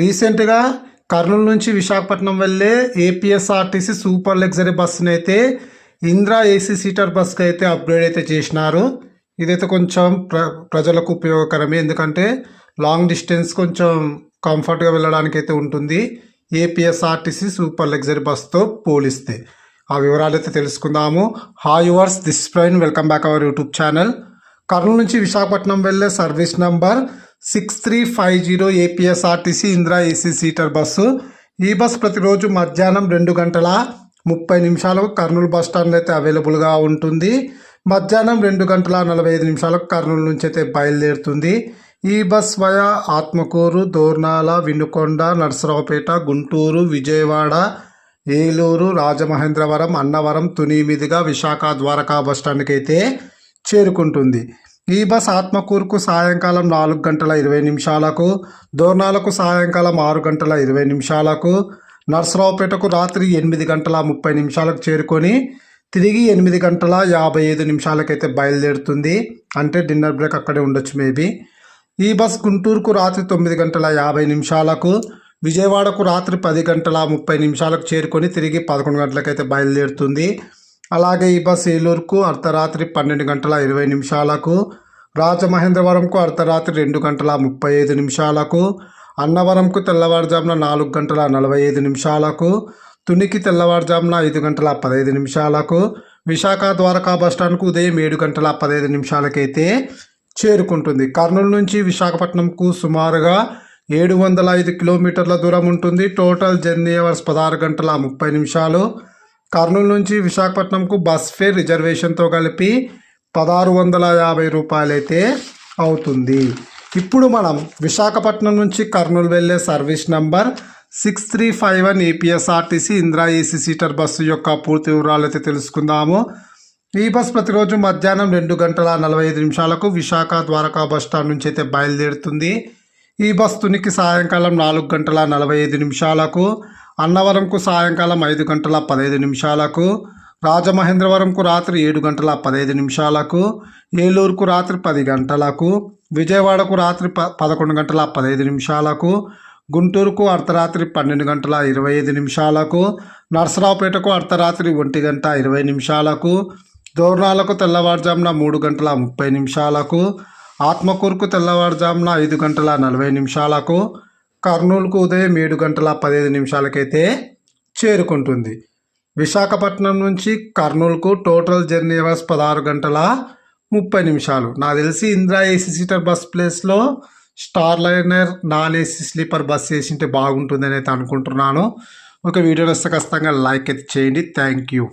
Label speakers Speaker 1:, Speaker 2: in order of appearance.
Speaker 1: రీసెంట్గా కర్నూలు నుంచి విశాఖపట్నం వెళ్ళే ఏపీఎస్ఆర్టీసీ సూపర్ లగ్జరీ బస్సుని అయితే ఇంద్రా ఏసీ సీటర్ బస్కి అయితే అప్గ్రేడ్ అయితే చేసినారు. ఇదైతే కొంచెం ప్ర ప్రజలకు ఉపయోగకరమే. ఎందుకంటే లాంగ్ డిస్టెన్స్ కొంచెం కంఫర్ట్గా వెళ్ళడానికి అయితే ఉంటుంది. ఏపీఎస్ఆర్టీసీ సూపర్ లగ్జరీ బస్తో పోలిస్తే. ఆ వివరాలు అయితే తెలుసుకుందాము. హాయ్ యువర్స్ దిస్ ప్రైన్ welcome back our YouTube channel. Kurnool నుంచి విశాఖపట్నం వెళ్ళే service number six three five zero APSRTC Indira AC seater bus. ఈ బస్ ప్రతిరోజు మధ్యాహ్నం రెండు గంటల ముప్పై నిమిషాలకు కర్నూలు బస్ స్టాండ్ అయితే అవైలబుల్గా ఉంటుంది. మధ్యాహ్నం రెండు గంటల నలభై ఐదు నిమిషాలకు కర్నూలు నుంచి అయితే బయలుదేరుతుంది. ఈ బస్ వయా ఆత్మకూరు దోర్నాల వినుకొండ నరసరావుపేట గుంటూరు విజయవాడ ఏలూరు రాజమహేంద్రవరం అన్నవరం తుని మీదుగా విశాఖ ద్వారకా బస్ స్టాండ్కి అయితే చేరుకుంటుంది. ఈ బస్ ఆత్మకూరుకు సాయంకాలం నాలుగు గంటల ఇరవై నిమిషాలకు దోర్నాలకు సాయంకాలం ఆరు గంటల ఇరవై నిమిషాలకు నర్సరావుపేటకు రాత్రి ఎనిమిది గంటల ముప్పై నిమిషాలకు చేరుకొని తిరిగి ఎనిమిది గంటల యాభై ఐదు నిమిషాలకైతే బయలుదేరుతుంది. అంటే డిన్నర్ బ్రేక్ అక్కడే ఉండొచ్చు మేబీ ఈ బస్ గుంటూరుకు రాత్రి తొమ్మిది గంటల యాభై నిమిషాలకు విజయవాడకు రాత్రి పది గంటల ముప్పై నిమిషాలకు చేరుకొని తిరిగి పదకొండు గంటలకైతే బయలుదేరుతుంది. అలాగే ఈ బస్ ఏలూరుకు అర్ధరాత్రి పన్నెండు గంటల ఇరవై నిమిషాలకు రాజమహేంద్రవరంకు అర్ధరాత్రి రెండు గంటల ముప్పై ఐదు నిమిషాలకు అన్నవరంకు తెల్లవారుజామున నాలుగు గంటల నలభై ఐదు నిమిషాలకు తునికి తెల్లవారుజామున ఐదు గంటల పదహైదు నిమిషాలకు విశాఖ ద్వారకా బస్టాండ్కు ఉదయం ఏడు గంటల పదహైదు నిమిషాలకైతే చేరుకుంటుంది. కర్నూలు నుంచి విశాఖపట్నంకు సుమారుగా ఏడు వందల ఐదు కిలోమీటర్ల దూరం ఉంటుంది. టోటల్ జర్నీ అవర్స్ పదహారు గంటల ముప్పై నిమిషాలు. కర్నూలు నుంచి విశాఖపట్నంకు బస్ ఫేర్ రిజర్వేషన్తో కలిపి పదహారు వందల యాభై రూపాయలైతే అవుతుంది. ఇప్పుడు మనం విశాఖపట్నం నుంచి కర్నూలు వెళ్ళే service number six three five one APSRTC Indira AC seater bus యొక్క పూర్తి వివరాలు అయితే తెలుసుకుందాము. ఈ బస్ ప్రతిరోజు మధ్యాహ్నం రెండు గంటల నలభై ఐదు నిమిషాలకు విశాఖ ద్వారకా బస్ స్టాండ్ నుంచి అయితే బయలుదేరుతుంది. ఈ బస్ తునికి సాయంకాలం నాలుగు గంటల నలభై ఐదు నిమిషాలకు అన్నవరంకు సాయంకాలం ఐదు గంటల పదహైదు నిమిషాలకు రాజమహేంద్రవరంకు రాత్రి ఏడు గంటల పదహైదు నిమిషాలకు ఏలూరుకు రాత్రి పది గంటలకు విజయవాడకు రాత్రి ప పదకొండు గంటల పదహైదు నిమిషాలకు గుంటూరుకు అర్ధరాత్రి పన్నెండు గంటల ఇరవై ఐదు నిమిషాలకు నర్సరావుపేటకు అర్ధరాత్రి ఒంటి గంట ఇరవై నిమిషాలకు దోర్నాలకు తెల్లవారుజామున మూడు గంటల ముప్పై నిమిషాలకు ఆత్మకూరుకు తెల్లవారుజామున ఐదు గంటల నలభై నిమిషాలకు కర్నూలుకు ఉదయం ఏడు గంటల పదిహేను నిమిషాలకైతే చేరుకుంటుంది. విశాఖపట్నం నుంచి కర్నూలుకు టోటల్ జర్నీ అవర్స్ పదహారు గంటల ముప్పై నిమిషాలు. నాకు తెలిసి ఇందిరా ఏసీ సీటర్ బస్ ప్లేస్లో star liner non AC sleeper bus వేసింటే బాగుంటుందని అయితే అనుకుంటున్నాను. ఒక వీడియో వస్తే ఖచ్చితంగా లైక్ అయితే చేయండి. Thank you.